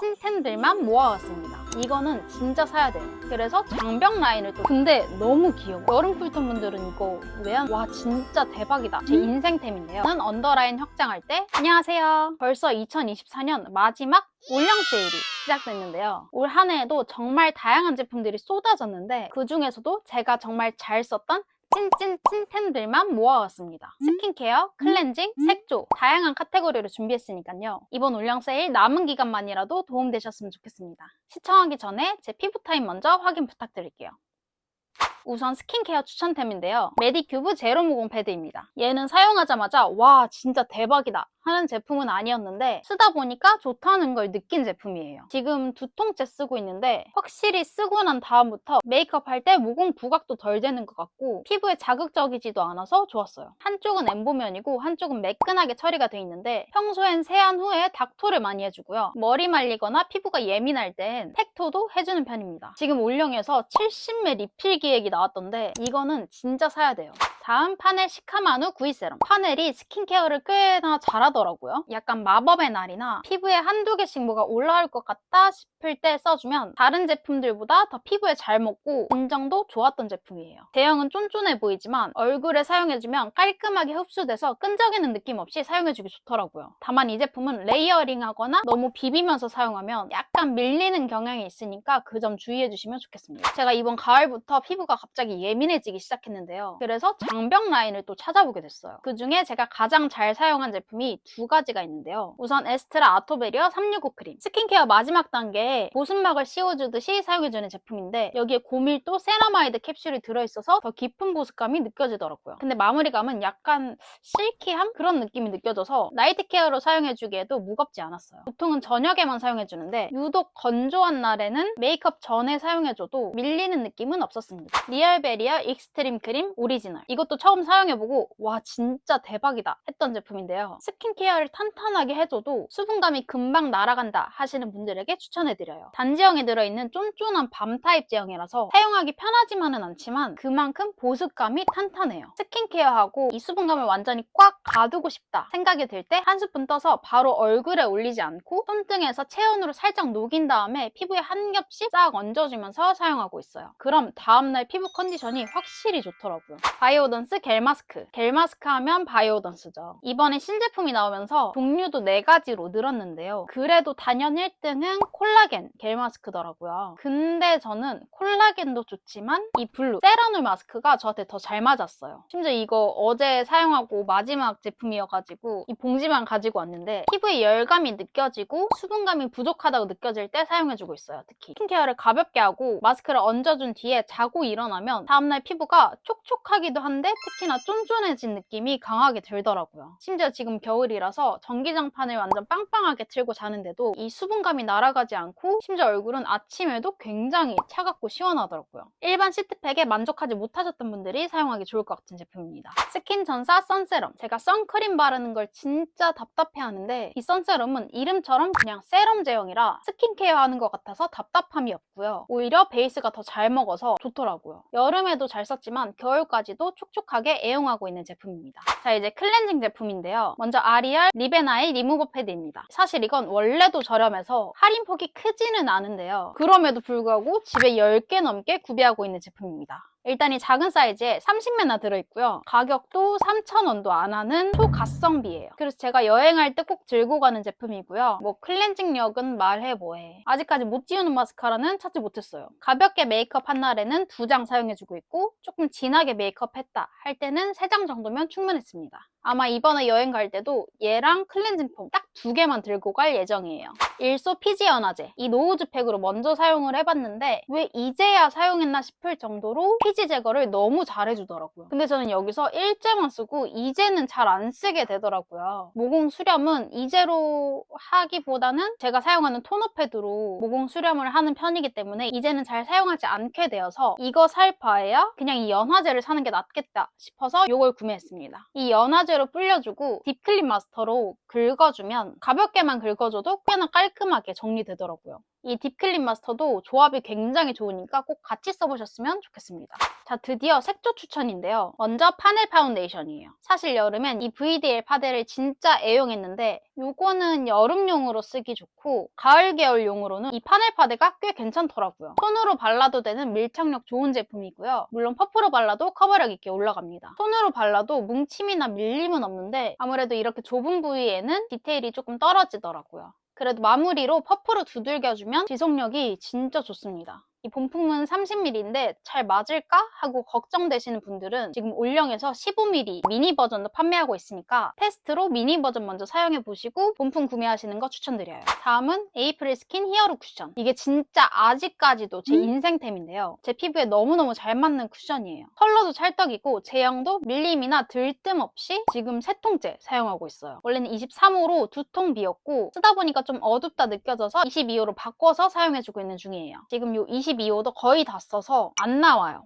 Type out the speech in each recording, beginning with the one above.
찐텐들만 모아왔습니다. 이거는 진짜 사야 돼요. 그래서 장벽 라인을 또 근데 너무 귀여워. 여름 쿨톤 분들은 이거 왜 안 와 진짜 대박이다. 제 인생템인데요. 저는 언더라인 확장할 때 안녕하세요. 벌써 2024년 마지막 올영 세일이 시작됐는데요. 올 한 해에도 정말 다양한 제품들이 쏟아졌는데 그 중에서도 제가 정말 잘 썼던 찐찐 찐템들만 모아왔습니다. 스킨케어, 클렌징, 색조 다양한 카테고리로 준비했으니까요. 이번 올영 세일 남은 기간만이라도 도움되셨으면 좋겠습니다. 시청하기 전에 제 피부 타임 먼저 확인 부탁드릴게요. 우선 스킨케어 추천템인데요. 메디큐브 제로모공 패드입니다. 얘는 사용하자마자 와 진짜 대박이다 하는 제품은 아니었는데 쓰다 보니까 좋다는 걸 느낀 제품이에요. 지금 두 통째 쓰고 있는데 확실히 쓰고 난 다음부터 메이크업 할 때 모공 부각도 덜 되는 것 같고 피부에 자극적이지도 않아서 좋았어요. 한쪽은 엠보면이고 한쪽은 매끈하게 처리가 돼 있는데 평소엔 세안 후에 닥토를 많이 해주고요. 머리 말리거나 피부가 예민할 땐 팩토도 해주는 편입니다. 지금 올영에서 70매 리필 기획이 나 왔던데 이거는 진짜 사야 돼요. 다음 파넬 시카마누 구이 세럼. 파넬이 스킨케어를 꽤나 잘하더라고요. 약간 마법의 날이나 피부에 한두 개씩 뭐가 올라올 것 같다 싶을 때 써주면 다른 제품들보다 더 피부에 잘 먹고 인정도 좋았던 제품이에요. 제형은 쫀쫀해 보이지만 얼굴에 사용해주면 깔끔하게 흡수돼서 끈적이는 느낌 없이 사용해주기 좋더라고요. 다만 이 제품은 레이어링하거나 너무 비비면서 사용하면 약간 밀리는 경향이 있으니까 그 점 주의해주시면 좋겠습니다. 제가 이번 가을부터 피부가 갑자기 예민해지기 시작했는데요. 그래서 장벽 라인을 또 찾아보게 됐어요. 그 중에 제가 가장 잘 사용한 제품이 두 가지가 있는데요. 우선 에스트라 아토베리어 365 크림. 스킨케어 마지막 단계에 보습막을 씌워주듯이 사용해주는 제품인데 여기에 고밀도 세라마이드 캡슐이 들어있어서 더 깊은 보습감이 느껴지더라고요. 근데 마무리감은 약간 실키한 그런 느낌이 느껴져서 나이트 케어로 사용해주기에도 무겁지 않았어요. 보통은 저녁에만 사용해주는데 유독 건조한 날에는 메이크업 전에 사용해줘도 밀리는 느낌은 없었습니다. 리얼베리아 익스트림 크림 오리지널. 이것도 처음 사용해보고 와 진짜 대박이다 했던 제품인데요. 스킨케어를 탄탄하게 해줘도 수분감이 금방 날아간다 하시는 분들에게 추천해드려요. 단지형에 들어있는 쫀쫀한 밤 타입 제형이라서 사용하기 편하지만은 않지만 그만큼 보습감이 탄탄해요. 스킨케어하고 이 수분감을 완전히 꽉 가두고 싶다 생각이 들 때 한 스푼 떠서 바로 얼굴에 올리지 않고 손등에서 체온으로 살짝 녹인 다음에 피부에 한 겹씩 싹 얹어주면서 사용하고 있어요. 그럼 다음날 피부 컨디션이 확실히 좋더라고요. 바이오 던스 겔 마스크. 겔 마스크 하면 바이오던스죠. 이번에 신제품이 나오면서 종류도 4가지로 늘었는데요. 그래도 단연 1등은 콜라겐 겔 마스크더라고요. 근데 저는 콜라겐도 좋지만 이 블루 세라놀 마스크가 저한테 더 잘 맞았어요. 심지어 이거 어제 사용하고 마지막 제품이어가지고 이 봉지만 가지고 왔는데 피부에 열감이 느껴지고 수분감이 부족하다고 느껴질 때 사용해주고 있어요. 특히 스킨케어를 가볍게 하고 마스크를 얹어준 뒤에 자고 일어나면 다음날 피부가 촉촉하기도 한데 특히나 쫀쫀해진 느낌이 강하게 들더라고요. 심지어 지금 겨울이라서 전기장판을 완전 빵빵하게 틀고 자는데도 이 수분감이 날아가지 않고 심지어 얼굴은 아침에도 굉장히 차갑고 시원하더라고요. 일반 시트팩에 만족하지 못하셨던 분들이 사용하기 좋을 것 같은 제품입니다. 스킨 전사 선세럼. 제가 선크림 바르는 걸 진짜 답답해 하는데 이 선세럼은 이름처럼 그냥 세럼 제형이라 스킨케어 하는 것 같아서 답답함이 없고요. 오히려 베이스가 더 잘 먹어서 좋더라고요. 여름에도 잘 썼지만 겨울까지도 촉 촉하게 애용하고 있는 제품입니다. 자 이제 클렌징 제품인데요. 먼저 아리얼 리베나의 리무버 패드입니다. 사실 이건 원래도 저렴해서 할인폭이 크지는 않은데요. 그럼에도 불구하고 집에 10개 넘게 구비하고 있는 제품입니다. 일단 이 작은 사이즈에 30매나 들어있고요. 가격도 3,000원도 안 하는 초가성비예요. 그래서 제가 여행할 때 꼭 들고 가는 제품이고요. 뭐 클렌징력은 말해 뭐해. 아직까지 못 지우는 마스카라는 찾지 못했어요. 가볍게 메이크업 한 날에는 두 장 사용해주고 있고 조금 진하게 메이크업 했다 할 때는 세 장 정도면 충분했습니다. 아마 이번에 여행 갈 때도 얘랑 클렌징 폼 딱 두 개만 들고 갈 예정이에요. 일소 피지 연화제 이 노우즈 팩으로 먼저 사용을 해봤는데 왜 이제야 사용했나 싶을 정도로 피지 제거를 너무 잘해주더라고요. 근데 저는 여기서 일제만 쓰고 이제는 잘 안 쓰게 되더라고요. 모공 수렴은 이제로 하기보다는 제가 사용하는 토너 패드로 모공 수렴을 하는 편이기 때문에 이제는 잘 사용하지 않게 되어서 이거 살 바에야 그냥 이 연화제를 사는 게 낫겠다 싶어서 이걸 구매했습니다. 이 연화제 로 불려주고 딥클린 마스터로 긁어주면 가볍게만 긁어줘도 꽤나 깔끔하게 정리되더라고요. 이 딥클린 마스터도 조합이 굉장히 좋으니까 꼭 같이 써보셨으면 좋겠습니다. 자, 드디어 색조 추천인데요. 먼저 파넬 파운데이션이에요. 사실 여름엔 이 VDL 파데를 진짜 애용했는데 요거는 여름용으로 쓰기 좋고 가을 계열용으로는 이 파넬 파데가 꽤 괜찮더라고요. 손으로 발라도 되는 밀착력 좋은 제품이고요. 물론 퍼프로 발라도 커버력 있게 올라갑니다. 손으로 발라도 뭉침이나 밀림은 없는데 아무래도 이렇게 좁은 부위에는 디테일이 조금 떨어지더라고요. 그래도 마무리로 퍼프로 두들겨주면 지속력이 진짜 좋습니다. 이 본품은 30ml인데 잘 맞을까? 하고 걱정되시는 분들은 지금 올영에서 15ml 미니 버전도 판매하고 있으니까 테스트로 미니 버전 먼저 사용해 보시고 본품 구매하시는 거 추천드려요. 다음은 에이프릴 스킨 히어로 쿠션. 이게 진짜 아직까지도 제 인생템인데요. 제 피부에 너무너무 잘 맞는 쿠션이에요. 컬러도 찰떡이고 제형도 밀림이나 들뜸 없이 지금 세 통째 사용하고 있어요. 원래는 23호로 두 통 비었고 쓰다 보니까 좀 어둡다 느껴져서 22호로 바꿔서 사용해주고 있는 중이에요. 지금 요 22호도 거의 다 써서 안 나와요.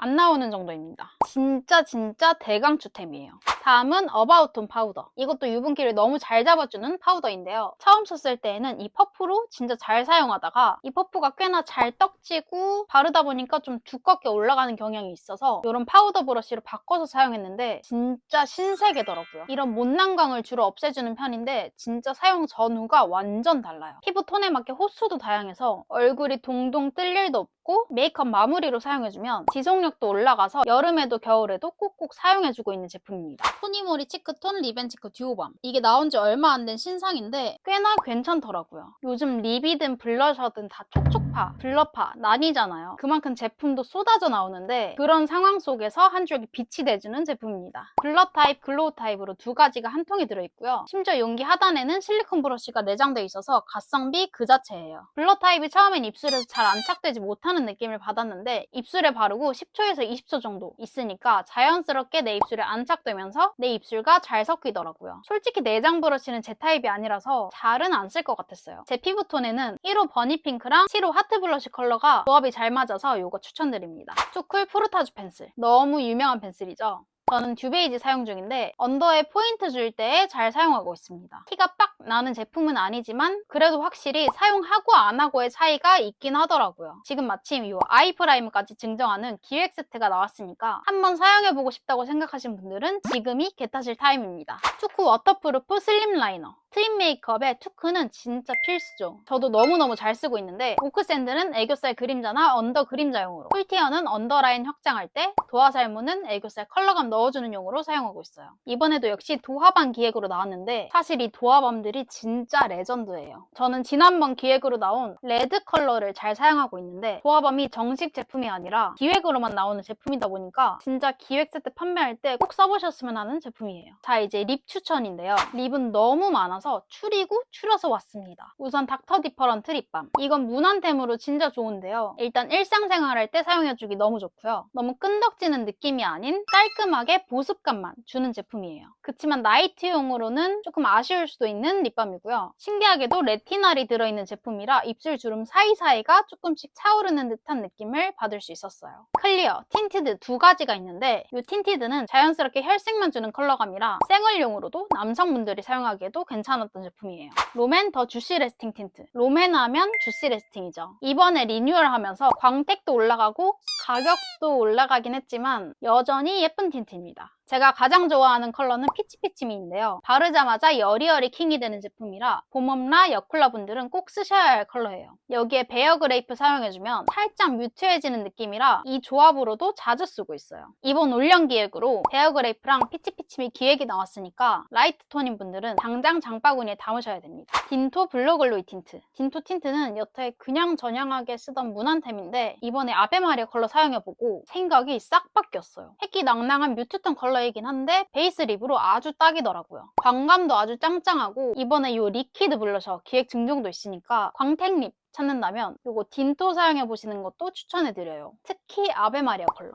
안 나오는 정도입니다. 진짜 진짜 대강추템이에요. 다음은 어바웃톤 파우더. 이것도 유분기를 너무 잘 잡아주는 파우더인데요. 처음 썼을 때에는 이 퍼프로 진짜 잘 사용하다가 이 퍼프가 꽤나 잘 떡지고 바르다 보니까 좀 두껍게 올라가는 경향이 있어서 이런 파우더 브러쉬로 바꿔서 사용했는데 진짜 신세계더라고요. 이런 못난광을 주로 없애주는 편인데 진짜 사용 전후가 완전 달라요. 피부 톤에 맞게 호수도 다양해서 얼굴이 동동 뜰 일도 없고 메이크업 마무리로 사용해주면 지속력 도 올라가서 여름에도 겨울에도 꼭꼭 사용해주고 있는 제품입니다. 토니모리 치크톤 리벤치크 듀오밤 이게 나온 지 얼마 안 된 신상인데 꽤나 괜찮더라고요. 요즘 립이든 블러셔든 다 촉촉파, 블러파, 난이잖아요. 그만큼 제품도 쏟아져 나오는데 그런 상황 속에서 한 줄기 빛이 내주는 제품입니다. 블러 타입, 글로우 타입으로 두 가지가 한 통에 들어있고요. 심지어 용기 하단에는 실리콘 브러쉬가 내장되어 있어서 가성비 그 자체예요. 블러 타입이 처음엔 입술에서 잘 안착되지 못하는 느낌을 받았는데 입술에 바르고 10초 에서 20초 정도 있으니까 자연스럽게 내 입술에 안착되면서 내 입술과 잘 섞이더라고요. 솔직히 내장 브러쉬는 제 타입이 아니라서 잘은 안 쓸 것 같았어요. 제 피부톤에는 1호 버니핑크랑 7호 하트 블러쉬 컬러가 조합이 잘 맞아서 이거 추천드립니다. 투쿨 프루타주 펜슬. 너무 유명한 펜슬이죠. 저는 듀베이지 사용 중인데 언더에 포인트 줄 때 잘 사용하고 있습니다. 티가 빡 나는 제품은 아니지만 그래도 확실히 사용하고 안 하고의 차이가 있긴 하더라고요. 지금 마침 이 아이 프라임까지 증정하는 기획 세트가 나왔으니까 한번 사용해보고 싶다고 생각하신 분들은 지금이 개타실 타임입니다. 투쿠 워터프루프 슬림 라이너 트임 메이크업에 투크는 진짜 필수죠. 저도 너무너무 잘 쓰고 있는데 오크 샌드는 애교살 그림자나 언더 그림자용으로 쿨티어는 언더라인 확장할 때 도화살무는 애교살 컬러감 넣어 주는 용으로 사용하고 있어요. 이번에도 역시 도화밤 기획으로 나왔는데 사실 이 도화밤들이 진짜 레전드예요. 저는 지난번 기획으로 나온 레드 컬러를 잘 사용하고 있는데 도화밤이 정식 제품이 아니라 기획으로만 나오는 제품이다 보니까 진짜 기획 세트 판매할 때 꼭 써보셨으면 하는 제품이에요. 자 이제 립 추천인데요. 립은 너무 많아서 추리고 추려서 왔습니다. 우선 닥터 디퍼런트 립밤. 이건 무난템으로 진짜 좋은데요. 일단 일상생활할 때 사용해주기 너무 좋고요. 너무 끈덕지는 느낌이 아닌 깔끔하게 보습감만 주는 제품이에요. 그치만 나이트용으로는 조금 아쉬울 수도 있는 립밤이고요. 신기하게도 레티날이 들어있는 제품이라 입술 주름 사이사이가 조금씩 차오르는 듯한 느낌을 받을 수 있었어요. 클리어, 틴티드 두 가지가 있는데 이 틴티드는 자연스럽게 혈색만 주는 컬러감이라 생얼용으로도 남성분들이 사용하기에도 괜찮았던 제품이에요. 롬앤 더 주시 레스팅 틴트. 롬앤 하면 주시 레스팅이죠. 이번에 리뉴얼하면서 광택도 올라가고 가격도 올라가긴 했지만 여전히 예쁜 틴트입니다. 제가 가장 좋아하는 컬러는 피치피치미인데요. 바르자마자 여리여리 킹이 되는 제품이라 봄엄라 여쿨라 분들은 꼭 쓰셔야 할 컬러예요. 여기에 베어 그레이프 사용해주면 살짝 뮤트해지는 느낌이라 이 조합으로도 자주 쓰고 있어요. 이번 올영 기획으로 베어 그레이프랑 피치피치미 기획이 나왔으니까 라이트 톤인 분들은 당장 장바구니에 담으셔야 됩니다. 딘토 블러글로이 틴트. 딘토 틴트는 여태 그냥 전향하게 쓰던 무난템인데 이번에 아베마리아 컬러 사용해보고 생각이 싹 바뀌었어요. 햇기 낭낭한 뮤트톤 컬러 이긴 한데 베이스 립으로 아주 딱이더라고요. 광감도 아주 짱짱하고 이번에 이 리퀴드 블러셔 기획 증정도 있으니까 광택 립 찾는다면 이거 딘토 사용해보시는 것도 추천해드려요. 특히 아베마리아 컬러.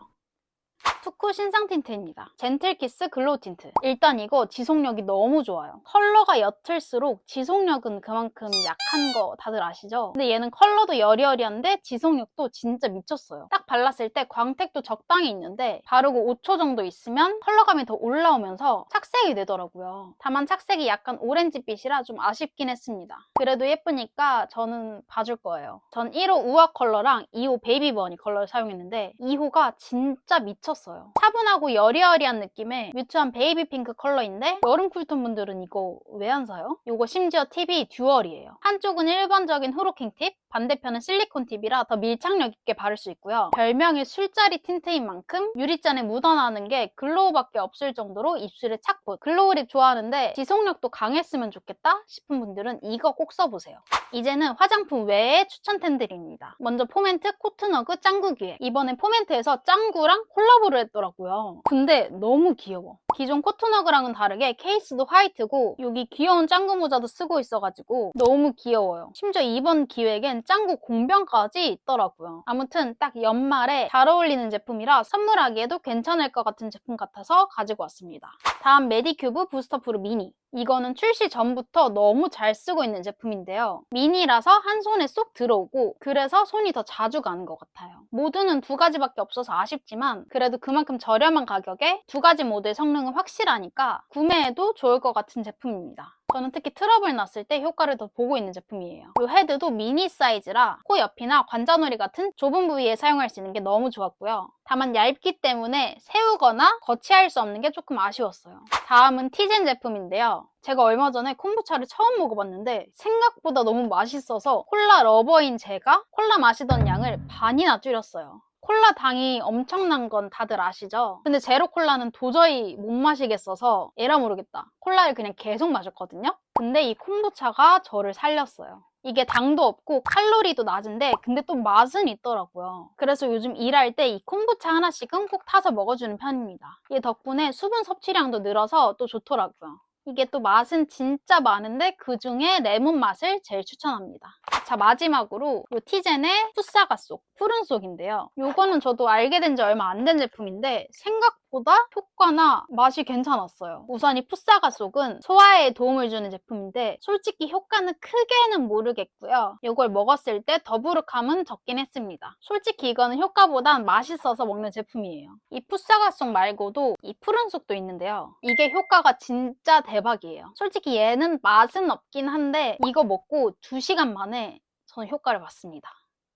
투쿠 신상 틴트입니다. 젠틀키스 글로우 틴트. 일단 이거 지속력이 너무 좋아요. 컬러가 옅을수록 지속력은 그만큼 약한 거 다들 아시죠? 근데 얘는 컬러도 여리여리한데 지속력도 진짜 미쳤어요. 딱 발랐을 때 광택도 적당히 있는데 바르고 5초 정도 있으면 컬러감이 더 올라오면서 착색이 되더라고요. 다만 착색이 약간 오렌지빛이라 좀 아쉽긴 했습니다. 그래도 예쁘니까 저는 봐줄 거예요. 전 1호 우아 컬러랑 2호 베이비 버니 컬러를 사용했는데 2호가 진짜 미쳤어요. 차분하고 여리여리한 느낌의 뮤트한 베이비 핑크 컬러인데 여름 쿨톤 분들은 이거 왜 안 사요? 이거 심지어 팁이 듀얼이에요. 한쪽은 일반적인 후로킹 팁, 반대편은 실리콘 팁이라 더 밀착력 있게 바를 수 있고요. 별명이 술자리 틴트인 만큼 유리잔에 묻어나는 게 글로우밖에 없을 정도로 입술에 착붙. 글로우 립 좋아하는데 지속력도 강했으면 좋겠다 싶은 분들은 이거 꼭 써보세요. 이제는 화장품 외에 추천템 들입니다. 먼저 포멘트 코트너그 짱구 기획. 이번엔 포멘트에서 짱구랑 콜라보를 했더라고요. 근데 너무 귀여워. 기존 코트너그랑은 다르게 케이스도 화이트고 여기 귀여운 짱구 모자도 쓰고 있어가지고 너무 귀여워요. 심지어 이번 기획엔 짱구 공병까지 있더라고요. 아무튼 딱 연말에 잘 어울리는 제품이라 선물하기에도 괜찮을 것 같은 제품 같아서 가지고 왔습니다. 다음 메디큐브 부스터 프루 미니. 이거는 출시 전부터 너무 잘 쓰고 있는 제품인데요. 미니라서 한 손에 쏙 들어오고 그래서 손이 더 자주 가는 것 같아요. 모드는 두 가지밖에 없어서 아쉽지만 그래도 그만큼 저렴한 가격에 두 가지 모드의 성능은 확실하니까 구매해도 좋을 것 같은 제품입니다. 저는 특히 트러블 났을 때 효과를 더 보고 있는 제품이에요. 이 헤드도 미니 사이즈라 코 옆이나 관자놀이 같은 좁은 부위에 사용할 수 있는 게 너무 좋았고요. 다만 얇기 때문에 세우거나 거치할 수 없는 게 조금 아쉬웠어요. 다음은 티젠 제품인데요. 제가 얼마 전에 콤부차를 처음 먹어봤는데 생각보다 너무 맛있어서 콜라 러버인 제가 콜라 마시던 양을 반이나 줄였어요. 콜라 당이 엄청난 건 다들 아시죠? 근데 제로 콜라는 도저히 못 마시겠어서 에라 모르겠다. 콜라를 그냥 계속 마셨거든요? 근데 이 콤부차가 저를 살렸어요. 이게 당도 없고 칼로리도 낮은데 근데 또 맛은 있더라고요. 그래서 요즘 일할 때 이 콤부차 하나씩은 꼭 타서 먹어주는 편입니다. 이 덕분에 수분 섭취량도 늘어서 또 좋더라고요. 이게 또 맛은 진짜 많은데 그 중에 레몬 맛을 제일 추천합니다. 자 마지막으로 이 티젠의 푸사가 속 푸른 속인데요. 이거는 저도 알게 된 지 얼마 안 된 제품인데 생각 보다 효과나 맛이 괜찮았어요. 우선 이 푸사가 속은 소화에 도움을 주는 제품인데 솔직히 효과는 크게는 모르겠고요. 이걸 먹었을 때 더부룩함은 적긴 했습니다. 솔직히 이거는 효과보단 맛있어서 먹는 제품이에요. 이 푸사가 속 말고도 이 푸른 속도 있는데요. 이게 효과가 진짜 대박이에요. 솔직히 얘는 맛은 없긴 한데 이거 먹고 2시간 만에 저는 효과를 봤습니다.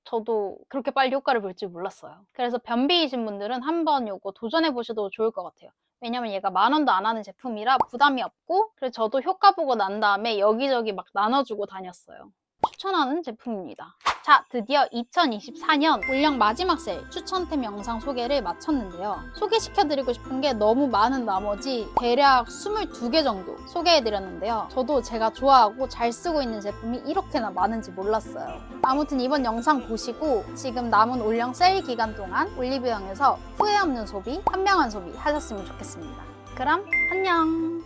저도 그렇게 빨리 효과를 볼 줄 몰랐어요. 그래서 변비이신 분들은 한번 이거 도전해 보셔도 좋을 것 같아요. 왜냐면 얘가 만 원도 안 하는 제품이라 부담이 없고 그래서 저도 효과 보고 난 다음에 여기저기 막 나눠주고 다녔어요. 추천하는 제품입니다. 자, 드디어 2024년 올영 마지막 세일 추천템 영상 소개를 마쳤는데요. 소개시켜드리고 싶은 게 너무 많은 나머지 대략 22개 정도 소개해드렸는데요. 저도 제가 좋아하고 잘 쓰고 있는 제품이 이렇게나 많은지 몰랐어요. 아무튼 이번 영상 보시고 지금 남은 올영 세일 기간 동안 올리브영에서 후회 없는 소비, 현명한 소비 하셨으면 좋겠습니다. 그럼 안녕!